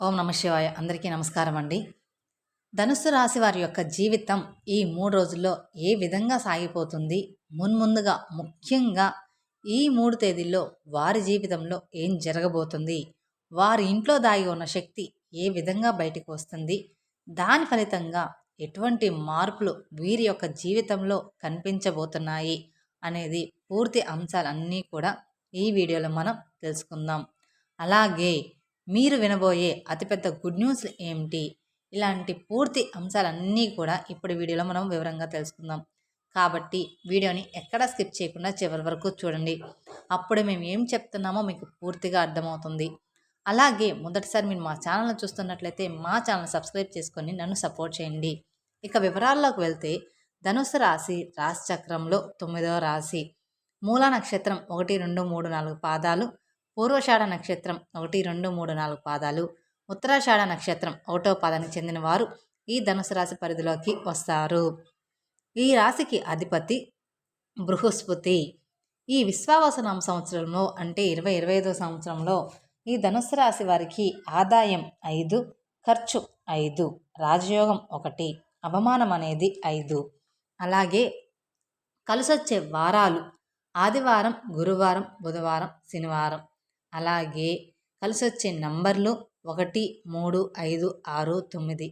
ఓం నమ శివాయ. అందరికీ నమస్కారం అండి. ధనుస్సు రాశి వారి యొక్క జీవితం ఈ మూడు రోజుల్లో ఏ విధంగా సాగిపోతుంది? మున్ముందుగా ముఖ్యంగా ఈ మూడు తేదీల్లో వారి జీవితంలో ఏం జరగబోతుంది? వారి ఇంట్లో దాగి ఉన్న శక్తి ఏ విధంగా బయటకు వస్తుంది? దాని ఫలితంగా ఎటువంటి మార్పులు వీరి యొక్క జీవితంలో కనిపించబోతున్నాయి? అనేది పూర్తి అంశాలన్నీ కూడా ఈ వీడియోలో మనం తెలుసుకుందాం. అలాగే మీరు వినబోయే అతిపెద్ద గుడ్ న్యూస్ ఏమిటి? ఇలాంటి పూర్తి అంశాలన్నీ కూడా ఇప్పుడు వీడియోలో మనం వివరంగా తెలుసుకుందాం. కాబట్టి వీడియోని ఎక్కడ స్కిప్ చేయకుండా చివరి వరకు చూడండి. అప్పుడు మేము ఏం చెప్తున్నామో మీకు పూర్తిగా అర్థమవుతుంది. అలాగే మొదటిసారి మీరు మా ఛానల్ని చూస్తున్నట్లయితే మా ఛానల్ సబ్స్క్రైబ్ చేసుకొని నన్ను సపోర్ట్ చేయండి. ఇక వివరాల్లోకి వెళ్తే ధనుసు రాశి రాశి చక్రంలో తొమ్మిదవ రాశి. మూల నక్షత్రం ఒకటి రెండు మూడు నాలుగు పాదాలు పూర్వషాఢ నక్షత్రం ఒకటి రెండు మూడు నాలుగు పాదాలు. ఉత్తరాషాఢ నక్షత్రం ఒకటో పాదానికి చెందిన వారు ఈ ధనుసు రాశి పరిధిలోకి వస్తారు. ఈ రాశికి అధిపతి బృహస్పతి. ఈ విశ్వావసనామ సంవత్సరంలో అంటే ఇరవై ఇరవై ఐదో సంవత్సరంలో ఈ ధనుసు రాశి వారికి ఆదాయం ఐదు ఖర్చు ఐదు రాజయోగం ఒకటి అవమానం అనేది ఐదు. అలాగే కలిసొచ్చే వారాలు ఆదివారం గురువారం బుధవారం శనివారం. అలాగే కలిసి వచ్చే నంబర్లు ఒకటి మూడు ఐదు ఆరు తొమ్మిది.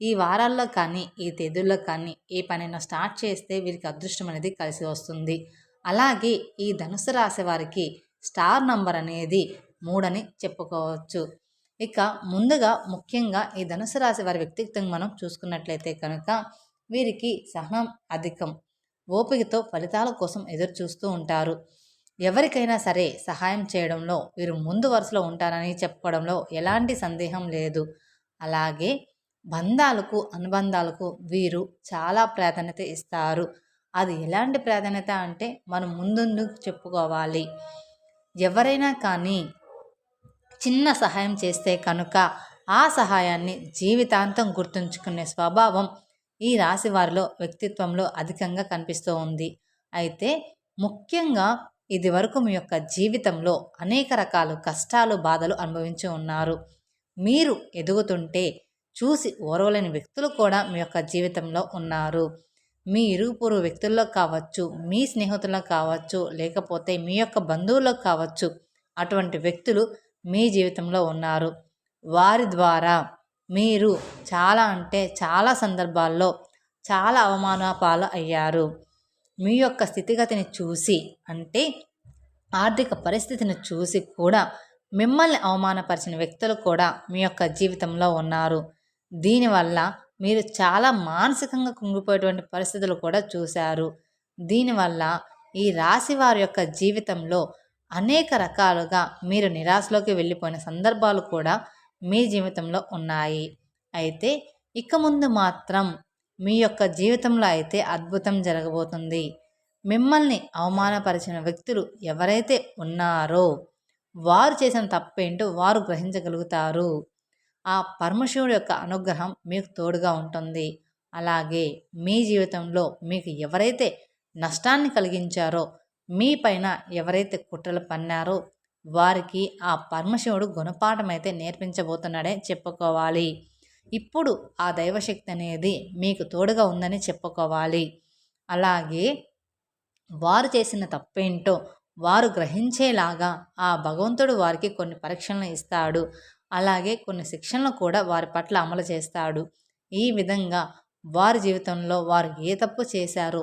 ఈ వారాల్లో కానీ ఈ తేదీల్లో కానీ ఏ పనైనా స్టార్ట్ చేస్తే వీరికి అదృష్టం అనేది కలిసి వస్తుంది. అలాగే ఈ ధనుసు రాశి వారికి స్టార్ నంబర్ అనేది మూడని చెప్పుకోవచ్చు. ఇక ముందుగా ముఖ్యంగా ఈ ధనుసు రాశి వారి వ్యక్తిత్వం మనం చూసుకున్నట్లయితే కనుక వీరికి సహనం అధికం. ఓపికతో ఫలితాల కోసం ఎదురు చూస్తూ ఉంటారు. ఎవరికైనా సరే సహాయం చేయడంలో వీరు ముందు వరుసలో ఉంటారని చెప్పుకోవడంలో ఎలాంటి సందేహం లేదు. అలాగే బంధాలకు అనుబంధాలకు వీరు చాలా ప్రాధాన్యత ఇస్తారు. అది ఎలాంటి ప్రాధాన్యత అంటే మనం ముందు చెప్పుకోవాలి. ఎవరైనా కానీ చిన్న సహాయం చేస్తే కనుక ఆ సహాయాన్ని జీవితాంతం గుర్తుంచుకునే స్వభావం ఈ రాశి వారిలో వ్యక్తిత్వంలో అధికంగా కనిపిస్తూ ఉంది. అయితే ముఖ్యంగా ఇది వరకు మీ యొక్క జీవితంలో అనేక రకాల కష్టాలు బాధలు అనుభవించి ఉన్నారు. మీరు ఎదుగుతుంటే చూసి ఓర్వలేని వ్యక్తులు కూడా మీ యొక్క జీవితంలో ఉన్నారు. మీ ఇరుపురు వ్యక్తుల్లో కావచ్చు మీ స్నేహితుల్లో కావచ్చు లేకపోతే మీ యొక్క బంధువుల్లో కావచ్చు అటువంటి వ్యక్తులు మీ జీవితంలో ఉన్నారు. వారి ద్వారా మీరు చాలా అంటే చాలా సందర్భాల్లో చాలా అవమానపాలు అయ్యారు. మీ యొక్క స్థితిగతిని చూసి అంటే ఆర్థిక పరిస్థితిని చూసి కూడా మిమ్మల్ని అవమానపరిచిన వ్యక్తులు కూడా మీ యొక్క జీవితంలో ఉన్నారు. దీనివల్ల మీరు చాలా మానసికంగా కుంగిపోయేటువంటి పరిస్థితులు కూడా చూశారు. దీనివల్ల ఈ రాశి వారి యొక్క జీవితంలో అనేక రకాలుగా మీరు నిరాశలోకి వెళ్ళిపోయిన సందర్భాలు కూడా మీ జీవితంలో ఉన్నాయి. అయితే ఇక ముందు మాత్రం మీ యొక్క జీవితంలో అయితే అద్భుతం జరగబోతుంది. మిమ్మల్ని అవమానపరిచిన వ్యక్తులు ఎవరైతే ఉన్నారో వారు చేసిన తప్పేంటో వారు గ్రహించగలుగుతారు. ఆ పరమశివుడు యొక్క అనుగ్రహం మీకు తోడుగా ఉంటుంది. అలాగే మీ జీవితంలో మీకు ఎవరైతే నష్టాన్ని కలిగించారో మీ పైన ఎవరైతే కుట్రలు పన్నారో వారికి ఆ పరమశివుడు గుణపాఠం అయితే నేర్పించబోతున్నాడే చెప్పుకోవాలి. ఇప్పుడు ఆ దైవశక్తి అనేది మీకు తోడుగా ఉందని చెప్పుకోవాలి. అలాగే వారు చేసిన తప్పేంటో వారు గ్రహించేలాగా ఆ భగవంతుడు వారికి కొన్ని పరీక్షలను ఇస్తాడు. అలాగే కొన్ని శిక్షణలు కూడా వారి పట్ల అమలు చేస్తాడు. ఈ విధంగా వారి జీవితంలో వారు ఏ తప్పు చేశారో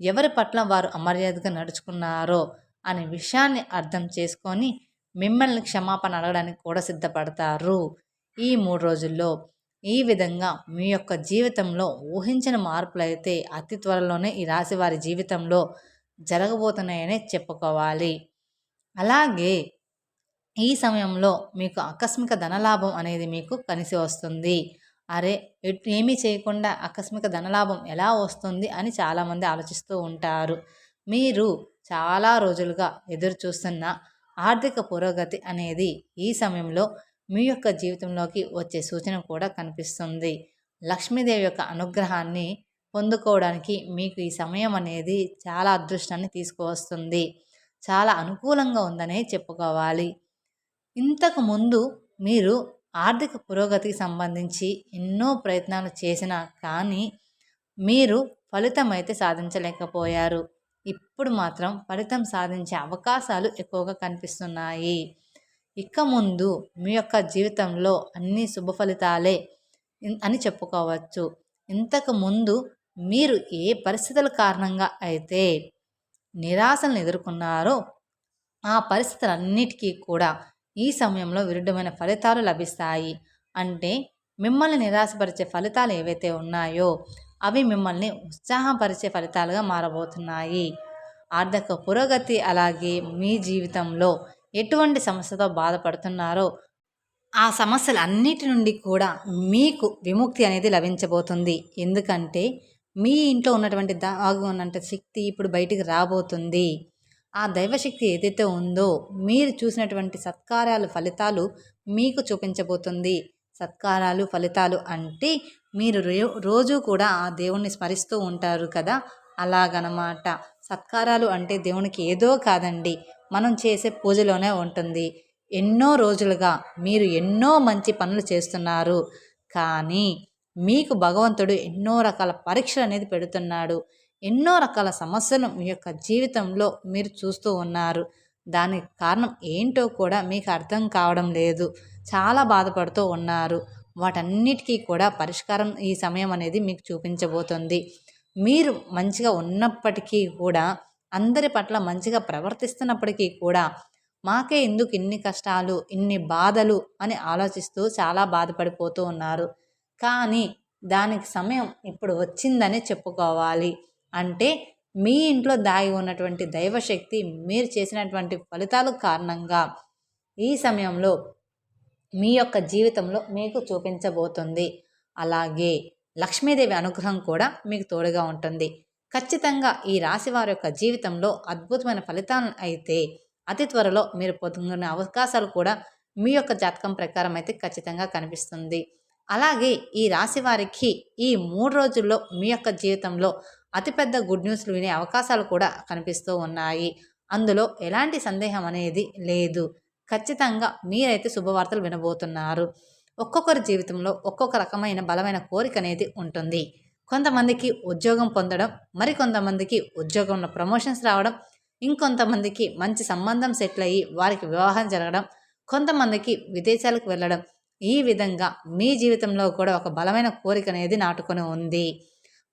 ఎవరి పట్ల వారు అమర్యాదగా నడుచుకున్నారో అనే విషయాన్ని అర్థం చేసుకొని మిమ్మల్ని క్షమాపణ అడగడానికి కూడా సిద్ధపడతారు. ఈ మూడు రోజుల్లో ఈ విధంగా మీ యొక్క జీవితంలో ఊహించిన మార్పులు అయితే అతి త్వరలోనే ఈ రాశి వారి జీవితంలో జరగబోతున్నాయనే చెప్పుకోవాలి. అలాగే ఈ సమయంలో మీకు ఆకస్మిక ధనలాభం అనేది మీకు కలిసి వస్తుంది. అరే ఏమీ చేయకుండా ఆకస్మిక ధనలాభం ఎలా వస్తుంది అని చాలామంది ఆలోచిస్తూ ఉంటారు. మీరు చాలా రోజులుగా ఎదురు చూస్తున్న ఆర్థిక పురోగతి అనేది ఈ సమయంలో మీ యొక్క జీవితంలోకి వచ్చే సూచన కూడా కనిపిస్తుంది. లక్ష్మీదేవి యొక్క అనుగ్రహాన్ని పొందుకోవడానికి మీకు ఈ సమయం అనేది చాలా అదృష్టాన్ని తీసుకువస్తుంది. చాలా అనుకూలంగా ఉందనే చెప్పుకోవాలి. ఇంతకు ముందు మీరు ఆర్థిక పురోగతికి సంబంధించి ఎన్నో ప్రయత్నాలు చేసినా కానీ మీరు ఫలితం అయితే సాధించలేకపోయారు. ఇప్పుడు మాత్రం ఫలితం సాధించే అవకాశాలు ఎక్కువగా కనిపిస్తున్నాయి. ఇక ముందు మీ యొక్క జీవితంలో అన్ని శుభ ఫలితాలే అని చెప్పుకోవచ్చు. ఇంతకు ముందు మీరు ఏ పరిస్థితుల కారణంగా అయితే నిరాశలను ఎదుర్కొన్నారో ఆ పరిస్థితులన్నిటికీ కూడా ఈ సమయంలో విరుద్ధమైన ఫలితాలు లభిస్తాయి. అంటే మిమ్మల్ని నిరాశపరిచే ఫలితాలు ఏవైతే ఉన్నాయో అవి మిమ్మల్ని ఉత్సాహపరిచే ఫలితాలుగా మారబోతున్నాయి. ఆర్థిక పురోగతి అలాగే మీ జీవితంలో ఎటువంటి సమస్యతో బాధపడుతున్నారో ఆ సమస్యలు అన్నిటి నుండి కూడా మీకు విముక్తి అనేది లభించబోతుంది. ఎందుకంటే మీ ఇంట్లో ఉన్నటువంటి దాగు ఉన్నంత శక్తి ఇప్పుడు బయటికి రాబోతుంది. ఆ దైవశక్తి ఏదైతే ఉందో మీరు చూసినటువంటి సత్కారాలు ఫలితాలు మీకు చూపించబోతుంది. సత్కారాలు ఫలితాలు అంటే మీరు రోజు కూడా ఆ దేవుణ్ణి స్మరిస్తూ ఉంటారు కదా? అలాగనమాట. సత్కారాలు అంటే దేవునికి ఏదో కాదండి. మనం చేసే పూజలోనే ఉంటుంది. ఎన్నో రోజులుగా మీరు ఎన్నో మంచి పనులు చేస్తున్నారు. కానీ మీకు భగవంతుడు ఎన్నో రకాల పరీక్షలు అనేది పెడుతున్నాడు. ఎన్నో రకాల సమస్యలు మీ యొక్క జీవితంలో మీరు చూస్తూ ఉన్నారు. దానికి కారణం ఏంటో కూడా మీకు అర్థం కావడం లేదు. చాలా బాధపడుతూ ఉన్నారు. వాటన్నిటికీ కూడా పరిష్కారం ఈ సమయం అనేది మీకు చూపించబోతుంది. మీరు మంచిగా ఉన్నప్పటికీ కూడా అందరి పట్ల మంచిగా ప్రవర్తిస్తున్నప్పటికీ కూడా మాకే ఎందుకు ఇన్ని కష్టాలు ఇన్ని బాధలు అని ఆలోచిస్తూ చాలా బాధపడిపోతూ ఉన్నారు. కానీ దానికి సమయం ఇప్పుడు వచ్చిందని చెప్పుకోవాలి అంటే మీ ఇంట్లో దాగి ఉన్నటువంటి దైవశక్తి మీరు చేసినటువంటి ఫలితాలు కారణంగా ఈ సమయంలో మీ యొక్క జీవితంలో మీకు చూపించబోతుంది. అలాగే లక్ష్మీదేవి అనుగ్రహం కూడా మీకు తోడుగా ఉంటుంది. ఖచ్చితంగా ఈ రాశి వారి యొక్క జీవితంలో అద్భుతమైన ఫలితాలను అయితే అతి త్వరలో మీరు పొందుకునే అవకాశాలు కూడా మీ యొక్క జాతకం ప్రకారం అయితే ఖచ్చితంగా కనిపిస్తుంది. అలాగే ఈ రాశి వారికి ఈ మూడు రోజుల్లో మీ యొక్క జీవితంలో అతిపెద్ద గుడ్ న్యూస్లు వినే అవకాశాలు కూడా కనిపిస్తూ ఉన్నాయి. అందులో ఎలాంటి సందేహం అనేది లేదు. ఖచ్చితంగా మీరైతే శుభవార్తలు వినబోతున్నారు. ఒక్కొక్కరి జీవితంలో ఒక్కొక్క రకమైన బలమైన కోరిక అనేది ఉంటుంది. కొంతమందికి ఉద్యోగం పొందడం మరికొంతమందికి ఉద్యోగంలో ప్రమోషన్స్ రావడం ఇంకొంతమందికి మంచి సంబంధం సెటిల్ అయ్యి వారికి వివాహం జరగడం కొంతమందికి విదేశాలకు వెళ్ళడం. ఈ విధంగా మీ జీవితంలో కూడా ఒక బలమైన కోరిక అనేది నాటుకొని ఉంది.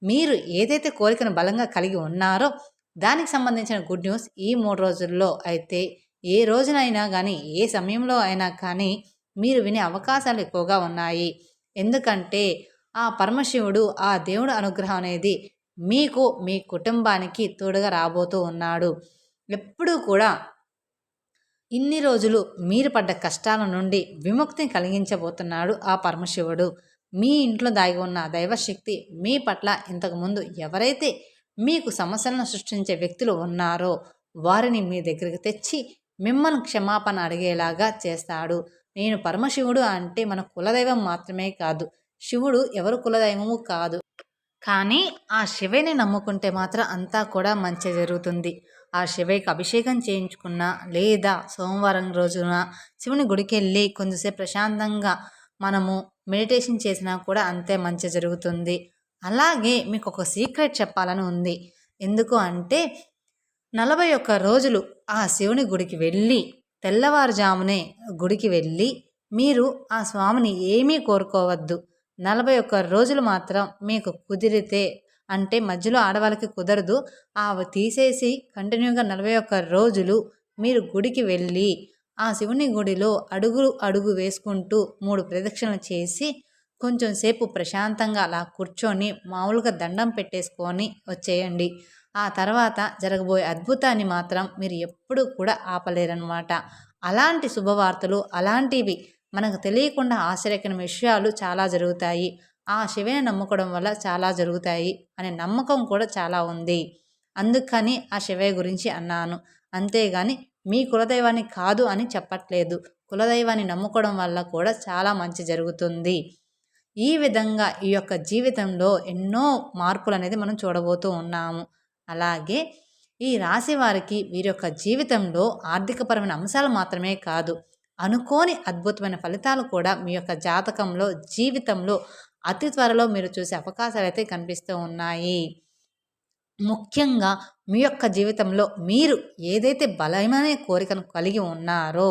మీరు ఏదైతే కోరికను బలంగా కలిగి ఉన్నారో దానికి సంబంధించిన గుడ్ న్యూస్ ఈ మూడు రోజుల్లో అయితే ఏ రోజునైనా కానీ ఏ సమయంలో అయినా కానీ మీరు వినే అవకాశాలు ఎక్కువగా ఉన్నాయి. ఎందుకంటే ఆ పరమశివుడు ఆ దేవుడు అనుగ్రహం అనేది మీకు మీ కుటుంబానికి తోడుగా రాబోతూ ఉన్నాడు. ఎప్పుడూ కూడా ఇన్ని రోజులు మీరు పడ్డ కష్టాల నుండి విముక్తిని కలిగించబోతున్నాడు ఆ పరమశివుడు. మీ ఇంట్లో దాగి ఉన్న దైవశక్తి మీ పట్ల ఇంతకుముందు ఎవరైతే మీకు సమస్యలను సృష్టించే వ్యక్తులు ఉన్నారో వారిని మీ దగ్గరికి తెచ్చి మిమ్మల్ని క్షమాపణ అడిగేలాగా చేస్తాడు. నేను పరమశివుడు అంటే మన కులదైవం మాత్రమే కాదు శివుడు ఎవరు కులదైవము కాదు. కానీ ఆ శివని నమ్ముకుంటే మాత్రం అంతా కూడా మంచి జరుగుతుంది. ఆ శివయ్యకి అభిషేకం చేయించుకున్నా లేదా సోమవారం రోజున శివుని గుడికి వెళ్ళి కొంచెంసేపు ప్రశాంతంగా మనము మెడిటేషన్ చేసినా కూడా అంతే మంచి జరుగుతుంది. అలాగే మీకు ఒక సీక్రెట్ చెప్పాలని ఉంది. ఎందుకు అంటే నలభై ఒక్క రోజులు ఆ శివుని గుడికి వెళ్ళి తెల్లవారుజామునే గుడికి వెళ్ళి మీరు ఆ స్వామిని ఏమీ కోరుకోవద్దు. నలభై ఒక్క రోజులు మాత్రం మీకు కుదిరితే అంటే మధ్యలో ఆడవాళ్ళకి కుదరదు అవి తీసేసి కంటిన్యూగా నలభై ఒక్క రోజులు మీరు గుడికి వెళ్ళి ఆ శివుని గుడిలో అడుగు అడుగు వేసుకుంటూ మూడు ప్రదక్షిణలు చేసి కొంచెం సేపు ప్రశాంతంగా అలా కూర్చొని మామూలుగా దండం పెట్టేసుకొని వచ్చేయండి. ఆ తర్వాత జరగబోయే అద్భుతాన్ని మాత్రం మీరు ఎప్పుడూ కూడా ఆపలేరనమాట అలాంటి శుభవార్తలు అలాంటివి మనకు తెలియకుండా ఆశ్చర్యకరమైన విషయాలు చాలా జరుగుతాయి. ఆ శివుని నమ్ముకోవడం వల్ల చాలా జరుగుతాయి అనే నమ్మకం కూడా చాలా ఉంది. అందుకని ఆ శివయ్య గురించి అన్నాను. అంతేగాని మీ కులదైవాన్ని కాదు అని చెప్పట్లేదు. కులదైవాన్ని నమ్ముకోవడం వల్ల కూడా చాలా మంచి జరుగుతుంది. ఈ విధంగా ఈ యొక్క జీవితంలో ఎన్నో మార్పులు అనేది మనం చూడబోతూ ఉన్నాము. అలాగే ఈ రాశి వారికి వీరి యొక్క జీవితంలో ఆర్థికపరమైన అంశాలు మాత్రమే కాదు. అనుకోని అద్భుతమైన ఫలితాలు కూడా మీ యొక్క జాతకంలో జీవితంలో అతి త్వరలో మీరు చూసే అవకాశాలు అయితే కనిపిస్తూ ఉన్నాయి. ముఖ్యంగా మీ యొక్క జీవితంలో మీరు ఏదైతే బలమైన కోరికను కలిగి ఉన్నారో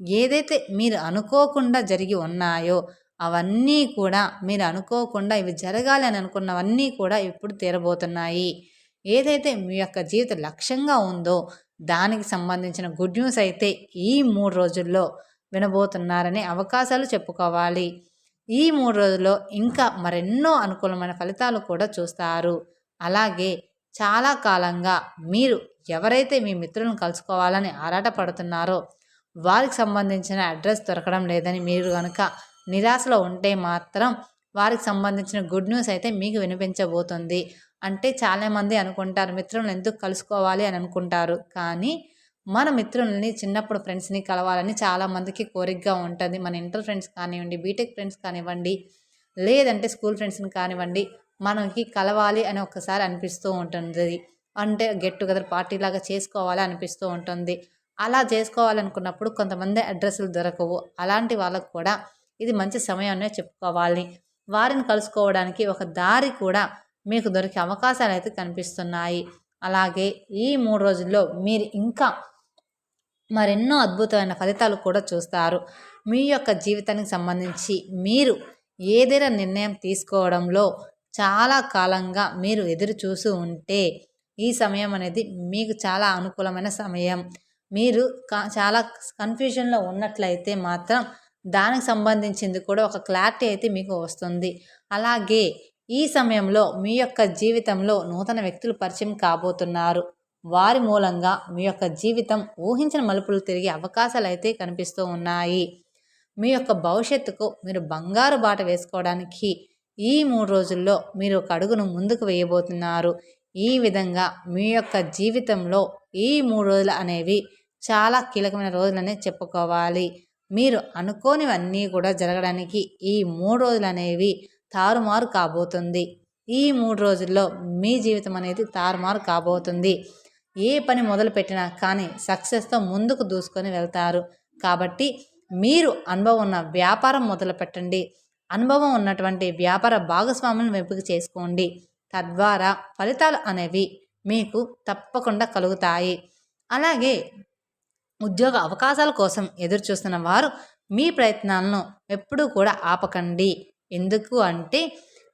ఏదైతే మీరు అనుకోకుండా జరిగి ఉన్నాయో అవన్నీ కూడా మీరు అనుకోకుండా ఇవి జరగాలి అని అనుకున్నవన్నీ కూడా ఇప్పుడు తీరబోతున్నాయి. ఏదైతే మీ యొక్క జీవిత లక్ష్యంగా ఉందో దానికి సంబంధించిన గుడ్ న్యూస్ అయితే ఈ మూడు రోజుల్లో వినబోతున్నారనే అవకాశాలు చెప్పుకోవాలి. ఈ మూడు రోజుల్లో ఇంకా మరెన్నో అనుకూలమైన ఫలితాలు కూడా చూస్తారు. అలాగే చాలా కాలంగా మీరు ఎవరైతే మీ మిత్రులను కలుసుకోవాలని ఆరాటపడుతున్నారో వారికి సంబంధించిన అడ్రస్ దొరకడం లేదని మీరు కనుక నిరాశలో ఉంటే మాత్రం వారికి సంబంధించిన గుడ్ న్యూస్ అయితే మీకు వినిపించబోతుంది. అంటే చాలామంది అనుకుంటారు మిత్రులను ఎందుకు కలుసుకోవాలి? అని అనుకుంటారు. కానీ మన మిత్రులని చిన్నప్పుడు ఫ్రెండ్స్ని కలవాలని చాలామందికి కోరికగా ఉంటుంది. మన ఇంటర్ ఫ్రెండ్స్ కానివ్వండి బీటెక్ ఫ్రెండ్స్ కానివ్వండి లేదంటే స్కూల్ ఫ్రెండ్స్ని కానివ్వండి మనకి కలవాలి అని ఒక్కసారి అనిపిస్తూ ఉంటుంది. అంటే గెట్ టుగెదర్ పార్టీ లాగా చేసుకోవాలి అనిపిస్తూ ఉంటుంది. అలా చేసుకోవాలనుకున్నప్పుడు కొంతమంది అడ్రస్లు దొరకవు. అలాంటి వాళ్ళకు కూడా ఇది మంచి సమయాన్నే చెప్పుకోవాలి. వారిని కలుసుకోవడానికి ఒక దారి కూడా మీకు దొరికే అవకాశాలు అయితే కనిపిస్తున్నాయి. అలాగే ఈ మూడు రోజుల్లో మీరు ఇంకా మరెన్నో అద్భుతమైన ఫలితాలు కూడా చూస్తారు. మీ యొక్క జీవితానికి సంబంధించి మీరు ఏదైనా నిర్ణయం తీసుకోవడంలో చాలా కాలంగా మీరు ఎదురు చూసి ఉంటే ఈ సమయం అనేది మీకు చాలా అనుకూలమైన సమయం. మీరు చాలా కన్ఫ్యూజన్లో ఉన్నట్లయితే మాత్రం దానికి సంబంధించింది కూడా ఒక క్లారిటీ అయితే మీకు వస్తుంది. అలాగే ఈ సమయంలో మీ యొక్క జీవితంలో నూతన వ్యక్తులు పరిచయం కాబోతున్నారు. వారి మూలంగా మీ యొక్క జీవితం ఊహించిన మలుపులు తిరిగే అవకాశాలు అయితే కనిపిస్తూ ఉన్నాయి. మీ యొక్క భవిష్యత్తుకు మీరు బంగారు బాట వేసుకోవడానికి ఈ మూడు రోజుల్లో మీరు ఒక అడుగును ముందుకు వేయబోతున్నారు. ఈ విధంగా మీ యొక్క జీవితంలో ఈ మూడు రోజులు అనేవి చాలా కీలకమైన రోజులనే చెప్పుకోవాలి. మీరు అనుకోనివన్నీ కూడా జరగడానికి ఈ మూడు రోజులు అనేవి తారుమారు కాబోతుంది. ఈ మూడు రోజుల్లో మీ జీవితం అనేది తారుమారు కాబోతుంది. ఏ పని మొదలు పెట్టినా కానీ సక్సెస్తో ముందుకు దూసుకొని వెళ్తారు. కాబట్టి మీరు అనుభవం ఉన్న వ్యాపారం మొదలు పెట్టండి. అనుభవం ఉన్నటువంటి వ్యాపార భాగస్వాములను వెంపిక చేసుకోండి. తద్వారా ఫలితాలు అనేవి మీకు తప్పకుండా కలుగుతాయి. అలాగే ఉద్యోగ అవకాశాల కోసం ఎదురు చూస్తున్న వారు మీ ప్రయత్నాలను ఎప్పుడూ కూడా ఆపకండి. ఎందుకు అంటే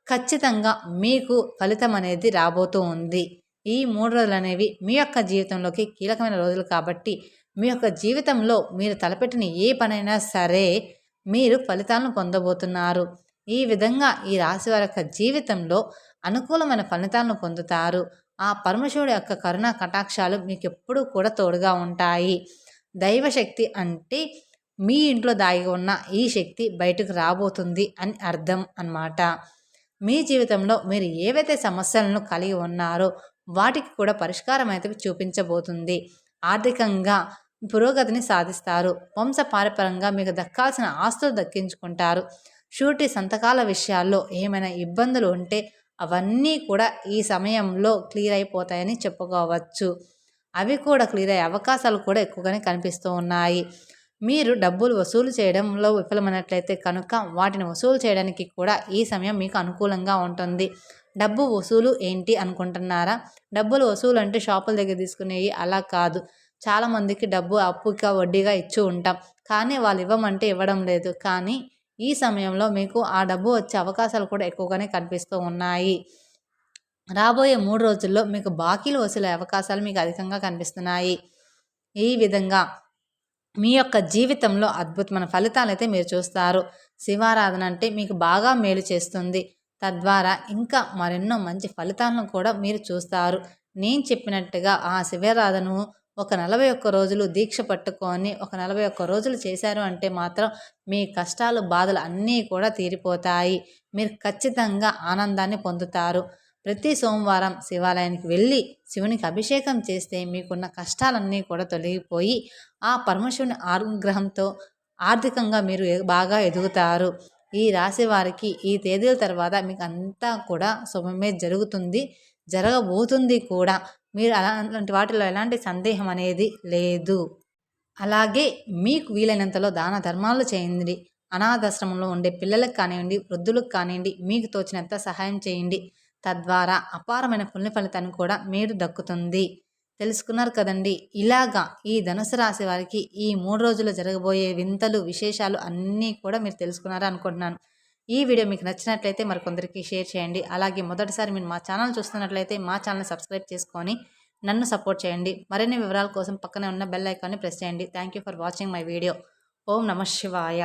ఖచ్చితంగా మీకు ఫలితం అనేది రాబోతూ ఉంది. ఈ మూడు రోజులు అనేవి మీ యొక్క జీవితంలోకి కీలకమైన రోజులు కాబట్టి మీ యొక్క జీవితంలో మీరు తలపెట్టిన ఏ పనైనా సరే మీరు ఫలితాలను పొందబోతున్నారు. ఈ విధంగా ఈ రాశి వారి యొక్క జీవితంలో అనుకూలమైన ఫలితాలను పొందుతారు. ఆ పరమశివుడి యొక్క కరుణ కటాక్షాలు మీకు ఎప్పుడూ కూడా తోడుగా ఉంటాయి. దైవశక్తి అంటే మీ ఇంట్లో దాగి ఉన్న ఈ శక్తి బయటకు రాబోతుంది అని అర్థం అన్నమాట. మీ జీవితంలో మీరు ఏవైతే సమస్యలను కలిగి ఉన్నారో వాటికి కూడా పరిష్కారం అయితే చూపించబోతుంది. ఆర్థికంగా పురోగతిని సాధిస్తారు. వంశ పారపరంగా మీకు దక్కాల్సిన ఆస్తులు దక్కించుకుంటారు. షూరిటీ సంతకాల విషయాల్లో ఏమైనా ఇబ్బందులు ఉంటే అవన్నీ కూడా ఈ సమయంలో క్లియర్ అయిపోతాయని చెప్పుకోవచ్చు. అవి కూడా క్లియర్ అయ్యే అవకాశాలు కూడా ఎక్కువగానే కనిపిస్తూ ఉన్నాయి. మీరు డబ్బులు వసూలు చేయడంలో విఫలమైనట్లయితే కనుక వాటిని వసూలు చేయడానికి కూడా ఈ సమయం మీకు అనుకూలంగా ఉంటుంది. డబ్బు వసూలు ఏంటి అనుకుంటున్నారా? డబ్బులు వసూలు అంటే షాపుల దగ్గర తీసుకునేవి అలా కాదు. చాలామందికి డబ్బు అప్పుగా వడ్డీగా ఇచ్చి ఉంటాం. కానీ వాళ్ళు ఇవ్వమంటే ఇవ్వడం లేదు. కానీ ఈ సమయంలో మీకు ఆ డబ్బు వచ్చే అవకాశాలు కూడా ఎక్కువగానే కనిపిస్తూ ఉన్నాయి. రాబోయే మూడు రోజుల్లో మీకు బాకీలు వసూలే అవకాశాలు మీకు అధికంగా కనిపిస్తున్నాయి. ఈ విధంగా మీ యొక్క జీవితంలో అద్భుతమైన ఫలితాలు అయితే మీరు చూస్తారు. శివారాధన అంటే మీకు బాగా మేలు చేస్తుంది. తద్వారా ఇంకా మరెన్నో మంచి ఫలితాలను కూడా మీరు చూస్తారు. నేను చెప్పినట్టుగా ఆ శివారాధనను ఒక నలభై ఒక్క రోజులు దీక్ష పట్టుకొని ఒక నలభై ఒక్క రోజులు చేశారు అంటే మాత్రం మీ కష్టాలు బాధలు అన్నీ కూడా తీరిపోతాయి. మీరు ఖచ్చితంగా ఆనందాన్ని పొందుతారు. ప్రతి సోమవారం శివాలయానికి వెళ్ళి శివునికి అభిషేకం చేస్తే మీకున్న కష్టాలన్నీ కూడా తొలగిపోయి ఆ పరమశివుని అనుగ్రహంతో ఆర్థికంగా మీరు బాగా ఎదుగుతారు. ఈ రాశి వారికి ఈ తేదీల తర్వాత మీకు అంతా కూడా శుభమే జరుగుతుంది. జరగబోతుంది కూడా. మీరు అలాంటి వాటిలో ఎలాంటి సందేహం అనేది లేదు. అలాగే మీకు వీలైనంతలో దాన ధర్మాలు చేయండి. అనాథాశ్రమంలో ఉండే పిల్లలకు కానివ్వండి వృద్ధులకు కానివ్వండి మీకు తోచినంత సహాయం చేయండి. తద్వారా అపారమైన పుణ్య ఫలితాన్ని కూడా మీరు దక్కుతుంది. తెలుసుకున్నారు కదండి? ఇలాగా ఈ ధనుసు రాశి వారికి ఈ మూడు రోజులు జరగబోయే వింతలు విశేషాలు అన్నీ కూడా మీరు తెలుసుకున్నారా అనుకుంటున్నాను. ఈ వీడియో మీకు నచ్చినట్లయితే మరికొందరికి షేర్ చేయండి. అలాగే మొదటిసారి మీరు మా ఛానల్ చూస్తున్నట్లయితే మా ఛానల్ సబ్స్క్రైబ్ చేసుకొని నన్ను సపోర్ట్ చేయండి. మరిన్ని వివరాల కోసం పక్కనే ఉన్న బెల్ ఐకాన్ని ప్రెస్ చేయండి. Thank you for watching my video. ఓం నమ శివాయ.